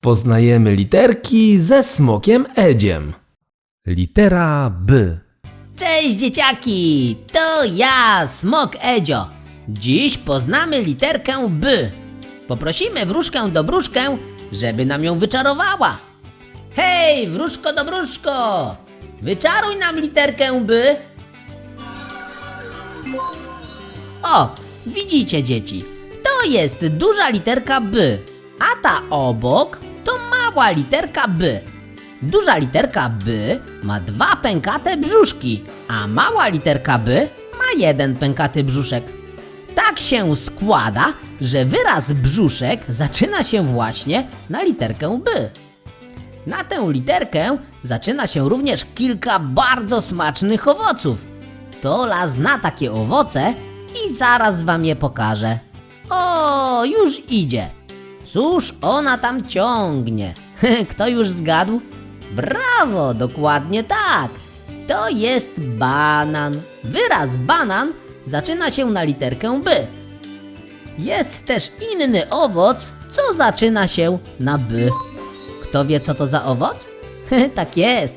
Poznajemy literki ze smokiem Edziem. Litera B. Cześć dzieciaki, to ja, Smok Edzio. Dziś poznamy literkę B. Poprosimy wróżkę dobruszkę, żeby nam ją wyczarowała. Hej, wróżko dobruszko, wyczaruj nam literkę B. O, widzicie dzieci, to jest duża literka B, a ta obok mała literka B. Duża literka B ma dwa pękate brzuszki, a mała literka B ma jeden pękaty brzuszek. Tak się składa, że wyraz brzuszek zaczyna się właśnie na literkę B. Na tę literkę zaczyna się również kilka bardzo smacznych owoców. Tola zna takie owoce i zaraz wam je pokażę. O, już idzie. Cóż ona tam ciągnie? Kto już zgadł? Brawo, dokładnie tak. To jest banan. Wyraz banan zaczyna się na literkę B. Jest też inny owoc, co zaczyna się na B. Kto wie, co to za owoc? tak jest.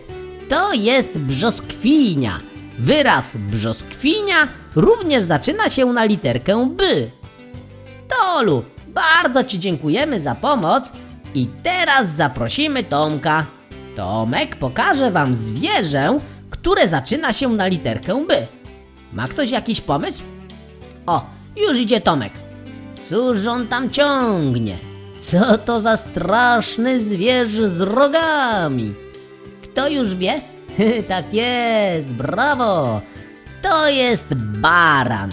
To jest brzoskwinia. Wyraz brzoskwinia również zaczyna się na literkę B. Tolu, bardzo Ci dziękujemy za pomoc i teraz zaprosimy Tomka. Tomek pokaże Wam zwierzę, które zaczyna się na literkę B. Ma ktoś jakiś pomysł? O, już idzie Tomek. Cóż on tam ciągnie? Co to za straszny zwierz z rogami? Kto już wie? tak jest, brawo! To jest baran.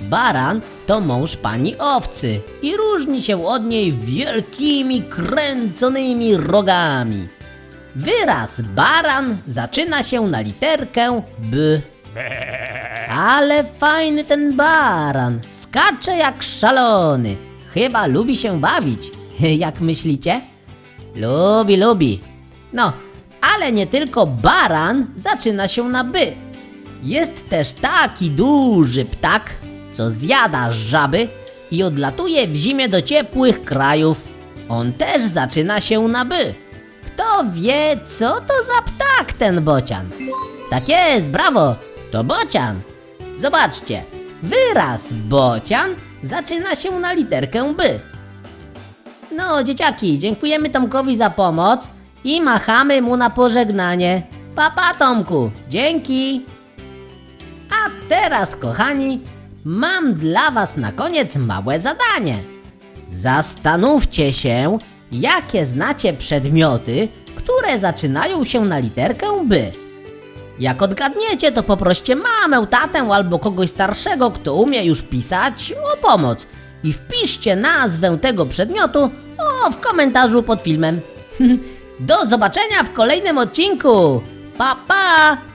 Baran to mąż pani owcy i różni się od niej wielkimi kręconymi rogami. Wyraz baran zaczyna się na literkę B. Ale fajny ten baran, skacze jak szalony. Chyba lubi się bawić. Jak myślicie? Lubi, lubi. No, ale nie tylko baran zaczyna się na by. Jest też taki duży ptak, co zjada żaby i odlatuje w zimie do ciepłych krajów. On też zaczyna się na by. Kto wie, co to za ptak ten bocian? Tak jest, brawo, to bocian. Zobaczcie, wyraz bocian zaczyna się na literkę B. No, dzieciaki, dziękujemy Tomkowi za pomoc i machamy mu na pożegnanie. Papa Tomku, dzięki. A teraz, kochani, mam dla Was na koniec małe zadanie. Zastanówcie się, jakie znacie przedmioty, które zaczynają się na literkę B. Jak odgadniecie, to poproście mamę, tatę albo kogoś starszego, kto umie już pisać, o pomoc. I wpiszcie nazwę tego przedmiotu o, w komentarzu pod filmem. Do zobaczenia w kolejnym odcinku. Pa, pa!